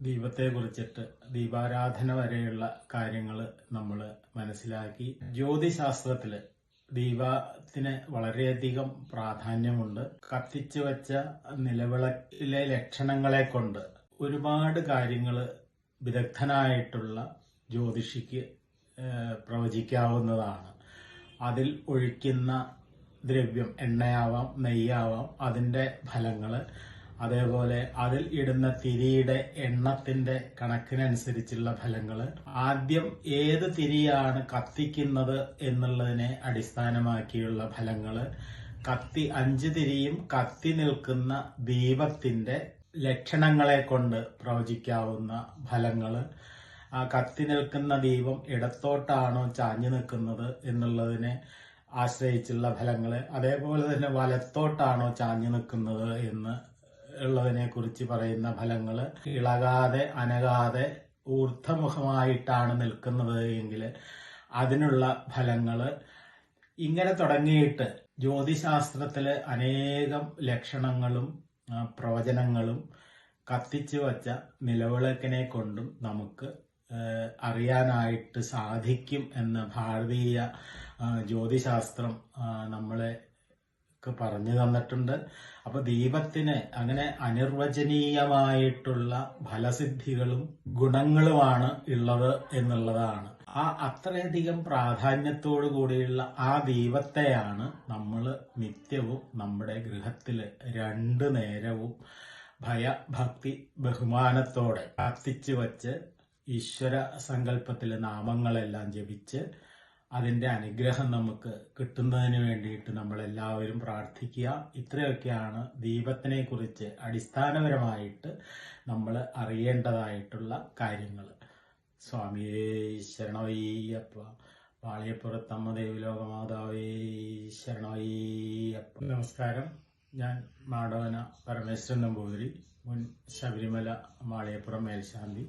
ദീപത്തെ കുറിച്ചിട്ട് ദീപാരാധന വരെയുള്ള കാര്യങ്ങൾ നമ്മൾ മനസ്സിലാക്കി. ജ്യോതിശാസ്ത്രത്തിൽ ദീപത്തിന് വളരെയധികം പ്രാധാന്യമുണ്ട്. കത്തിച്ചു വച്ച നിലവിളക്കിലെ ലക്ഷണങ്ങളെ കൊണ്ട് ഒരുപാട് കാര്യങ്ങൾ വിദഗ്ധനായിട്ടുള്ള ജ്യോതിഷിക്ക് പ്രവചിക്കാവുന്നതാണ്. അതിൽ ഒഴിക്കുന്ന ദ്രവ്യം എണ്ണയാവാം നെയ്യാവാം അതിന്റെ ഫലങ്ങൾ അതേപോലെ അതിൽ ഇടുന്ന തിരിയുടെ എണ്ണത്തിന്റെ കണക്കിനനുസരിച്ചുള്ള ഫലങ്ങൾ ആദ്യം ഏത് തിരിയാണ് കത്തിക്കുന്നത് എന്നുള്ളതിനെ അടിസ്ഥാനമാക്കിയുള്ള ഫലങ്ങൾ കത്തി അഞ്ച് തിരിയും കത്തി നിൽക്കുന്ന ദീപത്തിന്റെ ലക്ഷണങ്ങളെ കൊണ്ട് പ്രവചിക്കാവുന്ന ഫലങ്ങൾ ആ കത്തി നിൽക്കുന്ന ദീപം ഇടത്തോട്ടാണോ ചാഞ്ഞു നിൽക്കുന്നത് എന്നുള്ളതിനെ ആശ്രയിച്ചുള്ള ഫലങ്ങൾ അതേപോലെ തന്നെ വലത്തോട്ടാണോ ചാഞ്ഞു നിൽക്കുന്നത് എന്ന് ഉള്ളതിനെ കുറിച്ച് പറയുന്ന ഫലങ്ങൾ ഇളകാതെ അനകാതെ ഊർദ്ധമുഖമായിട്ടാണ് നിൽക്കുന്നത് എങ്കിൽ അതിനുള്ള ഫലങ്ങൾ ഇങ്ങനെ തുടങ്ങിയിട്ട് ജ്യോതിശാസ്ത്രത്തിലെ അനേകം ലക്ഷണങ്ങളും പ്രവചനങ്ങളും കത്തിച്ചു വച്ച നിലവിളക്കിനെ കൊണ്ടും നമുക്ക് അറിയാനായിട്ട് സാധിക്കും എന്ന് ഭാരതീയ ജ്യോതിശാസ്ത്രം നമ്മളെ ഒക്കെ പറഞ്ഞു തന്നിട്ടുണ്ട്. അപ്പൊ ദീപത്തിന് അങ്ങനെ അനിർവചനീയമായിട്ടുള്ള ഫലസിദ്ധികളും ഗുണങ്ങളുമാണ് ഉള്ളത് എന്നുള്ളതാണ്. ആ അത്രയധികം പ്രാധാന്യത്തോടു കൂടിയുള്ള ആ ദീപത്തെയാണ് നമ്മൾ നിത്യവും നമ്മുടെ ഗൃഹത്തിൽ രണ്ടു നേരവും ഭയഭക്തി ബഹുമാനത്തോടെ കത്തിച്ചു വച്ച് ഈശ്വര സങ്കല്പത്തിലെ നാമങ്ങളെല്ലാം ജപിച്ച് അതിന്റെ അനുഗ്രഹം നമുക്ക് കിട്ടുന്നതിന് വേണ്ടിയിട്ട് നമ്മൾ എല്ലാവരും പ്രാർത്ഥിക്കുക. ഇത്രയൊക്കെയാണ് ദീപത്തിനെ കുറിച്ച് അടിസ്ഥാനപരമായിട്ട് നമ്മൾ അറിയേണ്ടതായിട്ടുള്ള കാര്യങ്ങൾ സ്വാമിയേ ശരണയ്യപ്പ വാളിയപ്പുറത്തമ്മ ദേവിലോകമാതാവേ ശരണയ്യപ്പ നമസ്കാരം. ഞാൻ മാടവന പരമേശ്വരൻ നമ്പൂതിരി മുൻ ശബരിമല മാളിയപ്പുറം മേൽശാന്തി.